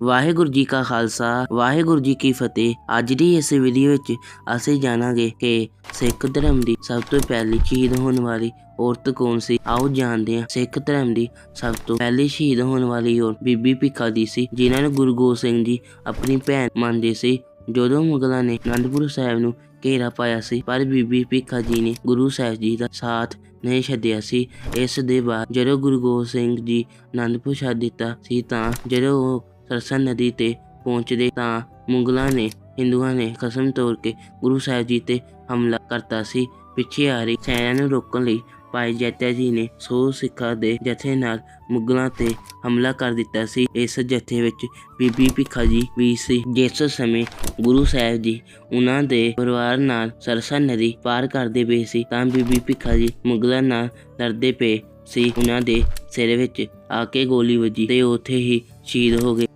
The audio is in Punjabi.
ਵਾਹਿਗੁਰੂ ਜੀ ਕਾ ਖਾਲਸਾ, ਵਾਹਿਗੁਰੂ ਜੀ ਕੀ ਫਤਿਹ। ਅੱਜ ਦੀ ਇਸ ਵੀਡੀਓ ਵਿੱਚ ਅਸੀਂ ਜਾਣਾਂਗੇ ਕਿ ਸਿੱਖ ਧਰਮ ਦੀ ਸਭ ਤੋਂ ਪਹਿਲੀ ਸ਼ਹੀਦ ਹੋਣ ਵਾਲੀ ਔਰਤ ਕੌਣ ਸੀ? ਆਓ ਜਾਣਦੇ ਹਾਂ, ਸਿੱਖ ਧਰਮ ਦੀ ਸਭ ਤੋਂ ਪਹਿਲੀ ਸ਼ਹੀਦ ਹੋਣ ਵਾਲੀ ਔਰਤ ਬੀਬੀ ਭਿੱਖਾ ਦੀ ਸੀ, ਜਿਨ੍ਹਾਂ ਨੂੰ ਗੁਰੂ ਗੋਬਿੰਦ ਸਿੰਘ ਜੀ ਆਪਣੀ ਭੈਣ ਮੰਨਦੇ ਸੀ। ਜਦੋਂ ਮੁਗਲਾਂ ਨੇ ਅਨੰਦਪੁਰ ਸਾਹਿਬ ਨੂੰ ਘੇਰਾ ਪਾਇਆ ਸੀ, ਪਰ ਬੀਬੀ ਭਿੱਖਾ ਜੀ ਨੇ ਗੁਰੂ ਸਾਹਿਬ ਜੀ ਦਾ ਸਾਥ ਨਹੀਂ ਛੱਡਿਆ ਸੀ। ਇਸ ਦੇ ਬਾਅਦ ਜਦੋਂ ਗੁਰੂ ਗੋਬਿੰਦ ਸਿੰਘ ਜੀ ਅਨੰਦਪੁਰ ਛੱਡ ਦਿੱਤਾ ਸੀ ਤਾਂ ਜਦੋਂ ਉਹ ਸਰਸਾ ਨਦੀ ਤੇ ਪਹੁੰਚਦੇ ਤਾਂ ਮੁਗਲਾਂ ਨੇ, ਹਿੰਦੂਆਂ ਨੇ ਕਸਮ ਤੋੜ ਕੇ ਗੁਰੂ ਸਾਹਿਬ ਜੀ ਤੇ ਹਮਲਾ ਕਰਤਾ ਸੀ। ਪਿੱਛੇ ਆ ਰਹੀ ਸੈਨਾ ਨੂੰ ਰੋਕਣ ਲਈ ਭਾਈ ਜੈਤਾ ਜੀ ਨੇ ਸੌ ਸਿੱਖਾਂ ਦੇ ਜਥੇ ਨਾਲ ਮੁਗਲਾਂ ਤੇ ਹਮਲਾ ਕਰ ਦਿੱਤਾ ਸੀ। ਇਸ ਜਥੇ ਵਿੱਚ ਬੀਬੀ ਭਿੱਖਾ ਜੀ ਵੀ ਸੀ, ਜਿਸ ਸਮੇਂ ਗੁਰੂ ਸਾਹਿਬ ਜੀ ਉਹਨਾਂ ਦੇ ਪਰਿਵਾਰ ਨਾਲ ਸਰਸਾ ਨਦੀ ਪਾਰ ਕਰਦੇ ਪਏ ਸੀ, ਤਾਂ ਬੀਬੀ ਭਿੱਖਾ ਜੀ ਮੁਗਲਾਂ ਨਾਲ ਲੜਦੇ ਪਏ ਸੀ। ਉਹਨਾਂ ਦੇ ਸਿਰ ਵਿੱਚ ਆ ਕੇ ਗੋਲੀ ਵੱਜੀ ਤੇ ਉੱਥੇ ਹੀ ਸ਼ਹੀਦ ਹੋ ਗਏ।